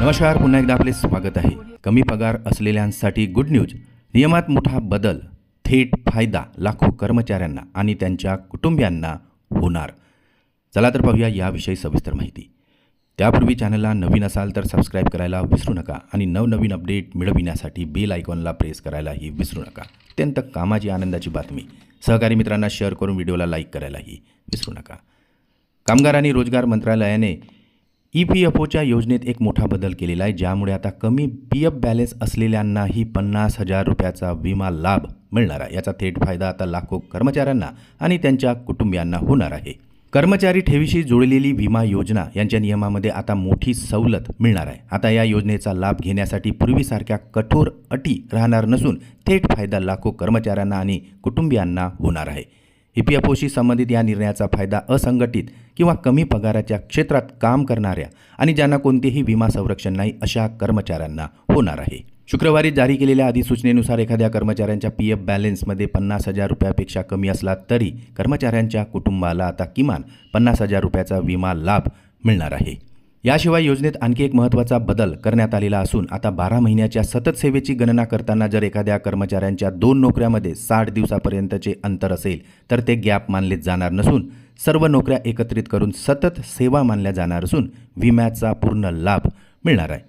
नमस्कार पुन्हा एकदा आपले स्वागत आहे. कमी पगार असलेल्यांसाठी गुड न्यूज नियमात मोठा बदल थेट फायदा लाखो कर्मचाऱ्यांना आणि त्यांच्या कुटुंबियांना होणार. चला तर पाहूया याविषयी सविस्तर माहिती. त्यापूर्वी चॅनलला नवीन असाल तर सबस्क्राईब करायला विसरू नका आणि नवनवीन अपडेट मिळविण्यासाठी बेल आयकॉनला प्रेस करायलाही विसरू नका. अत्यंत कामाची आनंदाची बातमी. सहकारी मित्रांना शेअर करून व्हिडिओला लाईक करायलाही विसरू नका. कामगार आणि रोजगार मंत्रालयाने ई पी एफ ओच्या योजनेत एक मोठा बदल केलेला आहे ज्यामुळे आता कमी पी एफ बॅलेन्स असलेल्यांनाही पन्नास हजार रुपयाचा विमा लाभ मिळणार आहे. याचा थेट फायदा आता लाखो कर्मचाऱ्यांना आणि त्यांच्या कुटुंबियांना होणार आहे. कर्मचारी ठेवीशी जुळलेली विमा योजना यांच्या नियमामध्ये आता मोठी सवलत मिळणार आहे. आता या योजनेचा लाभ घेण्यासाठी पूर्वीसारख्या कठोर अटी राहणार नसून थेट फायदा लाखो कर्मचाऱ्यांना आणि कुटुंबियांना होणार आहे. ई पी एफ ओशी संबंधित या निर्णयाचा फायदा असंघटित किंवा कमी पगाराच्या क्षेत्रात काम करणाऱ्या आणि ज्यांना कोणतेही विमा संरक्षण नाही अशा कर्मचाऱ्यांना होणार आहे. शुक्रवारी जारी केलेल्या अधिसूचनेनुसार एखाद्या कर्मचाऱ्यांच्या पी एफ बॅलन्समध्ये पन्नास हजार रुपयापेक्षा कमी असला तरी कर्मचाऱ्यांच्या कुटुंबाला आता किमान पन्नास हजार रुपयाचा विमा लाभ मिळणार आहे. याशिवाय योजनेत आणखी एक महत्त्वाचा बदल करण्यात आलेला असून आता बारा महिन्याच्या सतत सेवेची गणना करताना जर एखाद्या कर्मचाऱ्यांच्या दोन नोकऱ्यामध्ये साठ दिवसापर्यंतचे अंतर असेल तर ते गॅप मानले जाणार नसून सर्व नोकऱ्या एकत्रित करून सतत सेवा मानल्या जाणार असून विम्याचा पूर्ण लाभ मिळणार आहे.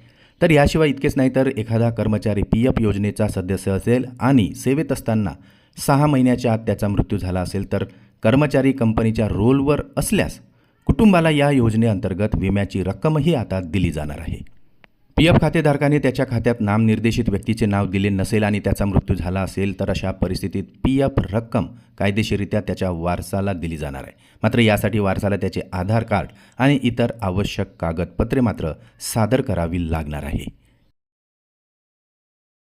तर याशिवाय इतकेच नाही तर एखादा कर्मचारी पी एफ योजनेचा सदस्य असेल आणि सेवेत असताना सहा महिन्याच्या आत त्याचा मृत्यू झाला असेल तर कर्मचारी कंपनीच्या रोलवर असल्यास कुटुंबाला या योजनेअंतर्गत विम्याची रक्कमही आता दिली जाणार आहे. पी एफ खातेधारकाने त्याच्या खात्यात नामनिर्देशित व्यक्तीचे नाव दिले नसेल आणि त्याचा मृत्यू झाला असेल तर अशा परिस्थितीत पी एफ रक्कम कायदेशीरित्या त्याच्या वारसाला दिली जाणार आहे. मात्र यासाठी वारसाला त्याचे आधार कार्ड आणि इतर आवश्यक कागदपत्रे मात्र सादर करावी लागणार आहे.